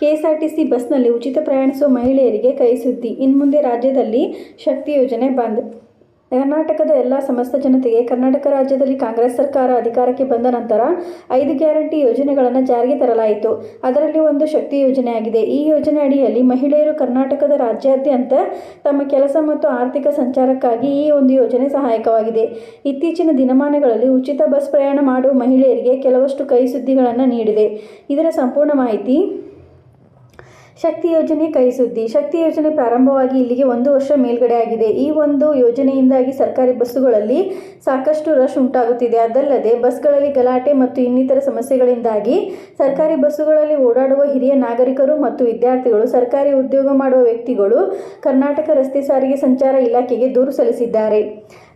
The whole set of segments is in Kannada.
ಕೆಎಸ್ಆರ್ಟಿಸಿ ಬಸ್ನಲ್ಲಿ ಉಚಿತ ಪ್ರಯಾಣಿಸುವ ಮಹಿಳೆಯರಿಗೆ ಕೈ ಸುದ್ದಿ. ಇನ್ಮುಂದೆ ರಾಜ್ಯದಲ್ಲಿ ಶಕ್ತಿ ಯೋಜನೆ ಬಂದ್. ಕರ್ನಾಟಕದ ಎಲ್ಲ ಸಮಸ್ತ ಜನತೆಗೆ ಕರ್ನಾಟಕ ರಾಜ್ಯದಲ್ಲಿ ಕಾಂಗ್ರೆಸ್ ಸರ್ಕಾರ ಅಧಿಕಾರಕ್ಕೆ ಬಂದ ನಂತರ ಐದು ಗ್ಯಾರಂಟಿ ಯೋಜನೆಗಳನ್ನು ಜಾರಿಗೆ ತರಲಾಯಿತು. ಅದರಲ್ಲಿ ಒಂದು ಶಕ್ತಿ ಯೋಜನೆಯಾಗಿದೆ. ಈ ಯೋಜನೆ ಅಡಿಯಲ್ಲಿ ಮಹಿಳೆಯರು ಕರ್ನಾಟಕದ ರಾಜ್ಯಾದ್ಯಂತ ತಮ್ಮ ಕೆಲಸ ಮತ್ತು ಆರ್ಥಿಕ ಸಂಚಾರಕ್ಕಾಗಿ ಈ ಒಂದು ಯೋಜನೆ ಸಹಾಯಕವಾಗಿದೆ. ಇತ್ತೀಚಿನ ದಿನಮಾನಗಳಲ್ಲಿ ಉಚಿತ ಬಸ್ ಪ್ರಯಾಣ ಮಾಡುವ ಮಹಿಳೆಯರಿಗೆ ಕೆಲವಷ್ಟು ಕೈ ಸುದ್ದಿಗಳನ್ನು ನೀಡಿದೆ. ಇದರ ಸಂಪೂರ್ಣ ಮಾಹಿತಿ ಶಕ್ತಿ ಯೋಜನೆ ಕೈ ಸುದ್ದಿ. ಶಕ್ತಿ ಯೋಜನೆ ಪ್ರಾರಂಭವಾಗಿ ಇಲ್ಲಿಗೆ ಒಂದು ವರ್ಷ ಮೇಲ್ಗಡೆ ಆಗಿದೆ. ಈ ಒಂದು ಯೋಜನೆಯಿಂದಾಗಿ ಸರ್ಕಾರಿ ಬಸ್ಸುಗಳಲ್ಲಿ ಸಾಕಷ್ಟು ರಶ್ ಉಂಟಾಗುತ್ತಿದೆ. ಅದಲ್ಲದೆ ಬಸ್ಗಳಲ್ಲಿ ಗಲಾಟೆ ಮತ್ತು ಇನ್ನಿತರ ಸಮಸ್ಯೆಗಳಿಂದಾಗಿ ಸರ್ಕಾರಿ ಬಸ್ಸುಗಳಲ್ಲಿ ಓಡಾಡುವ ಹಿರಿಯ ನಾಗರಿಕರು ಮತ್ತು ವಿದ್ಯಾರ್ಥಿಗಳು, ಸರ್ಕಾರಿ ಉದ್ಯೋಗ ಮಾಡುವ ವ್ಯಕ್ತಿಗಳು ಕರ್ನಾಟಕ ರಸ್ತೆ ಸಾರಿಗೆ ಸಂಚಾರ ಇಲಾಖೆಗೆ ದೂರು ಸಲ್ಲಿಸಿದ್ದಾರೆ.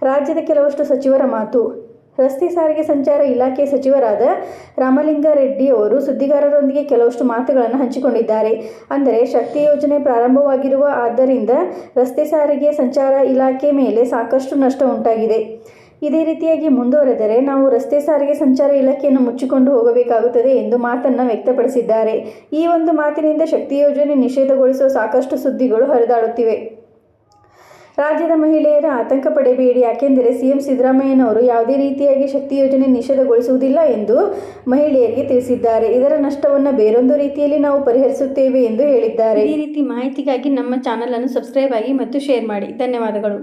ರಾಜ್ಯದ ಕೆಲವಷ್ಟು ಸಚಿವರ ಮಾತು. ರಸ್ತೆ ಸಾರಿಗೆ ಸಂಚಾರ ಇಲಾಖೆ ಸಚಿವರಾದ ರಾಮಲಿಂಗಾರೆಡ್ಡಿ ಅವರು ಸುದ್ದಿಗಾರರೊಂದಿಗೆ ಕೆಲವಷ್ಟು ಮಾತುಗಳನ್ನು ಹಂಚಿಕೊಂಡಿದ್ದಾರೆ. ಅಂದರೆ ಶಕ್ತಿ ಯೋಜನೆ ಪ್ರಾರಂಭವಾಗಿರುವ ಆದ್ದರಿಂದ ರಸ್ತೆ ಸಾರಿಗೆ ಸಂಚಾರ ಇಲಾಖೆ ಮೇಲೆ ಸಾಕಷ್ಟು ನಷ್ಟ ಉಂಟಾಗಿದೆ. ಇದೇ ರೀತಿಯಾಗಿ ಮುಂದುವರೆದರೆ ನಾವು ರಸ್ತೆ ಸಾರಿಗೆ ಸಂಚಾರ ಇಲಾಖೆಯನ್ನು ಮುಚ್ಚಿಕೊಂಡು ಹೋಗಬೇಕಾಗುತ್ತದೆ ಎಂದು ಮಾತನ್ನು ವ್ಯಕ್ತಪಡಿಸಿದ್ದಾರೆ. ಈ ಒಂದು ಮಾತಿನಿಂದ ಶಕ್ತಿ ಯೋಜನೆ ನಿಷೇಧಗೊಳಿಸುವ ಸಾಕಷ್ಟು ಸುದ್ದಿಗಳು ಹರಿದಾಡುತ್ತಿವೆ. ರಾಜ್ಯದ ಮಹಿಳೆಯರ ಆತಂಕ ಪಡೆಯಬೇಡಿ ಯಾಕೆಂದರೆ ಸಿಎಂ ಸಿದ್ದರಾಮಯ್ಯನವರು ಯಾವುದೇ ರೀತಿಯಾಗಿ ಶಕ್ತಿ ಯೋಜನೆ ನಿಷೇಧಗೊಳಿಸುವುದಿಲ್ಲ ಎಂದು ಮಹಿಳೆಯರಿಗೆ ತಿಳಿಸಿದ್ದಾರೆ. ಇದರ ನಷ್ಟವನ್ನು ಬೇರೊಂದು ರೀತಿಯಲ್ಲಿ ನಾವು ಪರಿಹರಿಸುತ್ತೇವೆ ಎಂದು ಹೇಳಿದ್ದಾರೆ. ಈ ರೀತಿ ಮಾಹಿತಿಗಾಗಿ ನಮ್ಮ ಚಾನಲ್ ಅನ್ನು ಸಬ್ಸ್ಕ್ರೈಬ್ ಆಗಿ ಮತ್ತು ಶೇರ್ ಮಾಡಿ. ಧನ್ಯವಾದಗಳು.